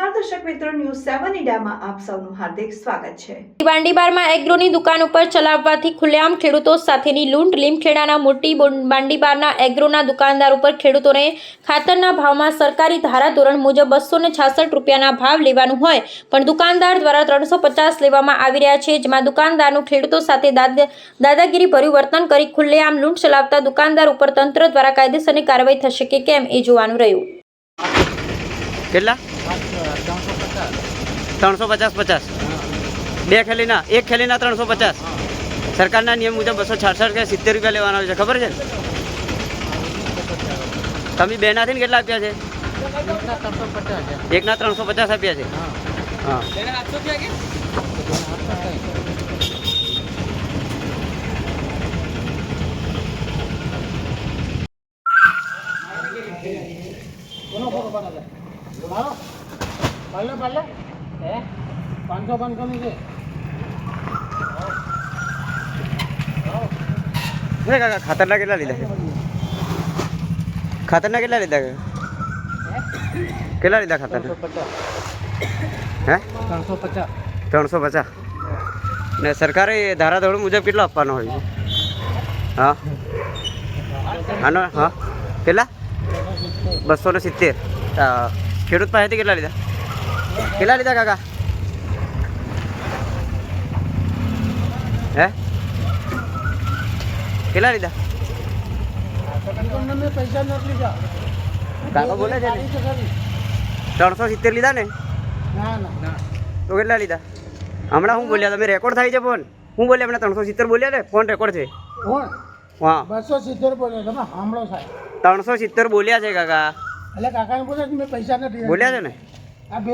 News સેવન ઇન્ડિયામાં આપ સૌનું હાર્દિક સ્વાગત છે. બાંડીબારમાં એગ્રોની દુકાન ઉપર ચલાવવાથી ખુલ્લેઆમ ખેડૂતો સાથેની લૂંટ લીમખેડાના મોટી બાંડીબારના એગ્રોના દુકાનદાર ઉપર ખેડૂતોને ખાતરના ભાવમાં સરકારી ધારાધોરણ મુજબ બસો ને છાસઠ રૂપિયાના ભાવ લેવાનું હોય પણ દુકાનદાર દ્વારા ત્રણસો પચાસ લેવામાં આવી રહ્યા છે જેમાં દુકાનદારનું ખેડૂતો સાથે દાદ દાદાગીરી ભર્યું વર્તન કરી ખુલ્લેઆમ લૂંટ ચલાવતા દુકાનદાર ઉપર તંત્ર દ્વારા કાયદેસરની કાર્યવાહી થશે કે કેમ એ જોવાનું રહ્યું. કેટલા? ત્રણસો પચાસ પચાસ. બે ખેલીના એક ખેલીના ત્રણસો પચાસ. સરકારના નિયમ મુજબ બસો છાસઠ કે સિત્તેર રૂપિયા લેવાના છે ખબર છે? તમે બેનાથી ને કેટલા આપ્યા છે? એકના ત્રણસો પચાસ આપ્યા છે? હા. પાલે પાલે હે? પાંચસો પાંચસો ની છે કાકા, ખાતરના કેટલા લીધા? છે ખાતરના કેટલા લીધા કેટલા લીધા ખાતરના? હે? ત્રણસો ત્રણસો પચાસ. ને સરકારે ધારાધોરણ મુજબ કેટલો આપવાનો હોય? હા? આનો, હા? કેટલા? બસો ને સિત્તેર. ખેડૂત પાસેથી કેટલા લીધા? કેટલા લીધા કાકા? હે? કેટલા લીધા? પૈસા નથી લીધા કાકા બોલે છે? ત્રણસો સિત્તેર લીધા ને? તો કેટલા લીધા? હમણાં હું બોલ્યા તમે રેકોર્ડ થાય છે ફોન હું બોલ્યા હમણાં ત્રણસો સિત્તેર બોલ્યા ને ફોન રેકોર્ડ છે? હા. બસો સિત્તેર બોલ્યો તમે સાંભળો સાહેબ ત્રણસો સિત્તેર બોલ્યા છે કાકા. એટલે કાકાને બોલે મેં પૈસા નથી બોલ્યા છે ને? આ બે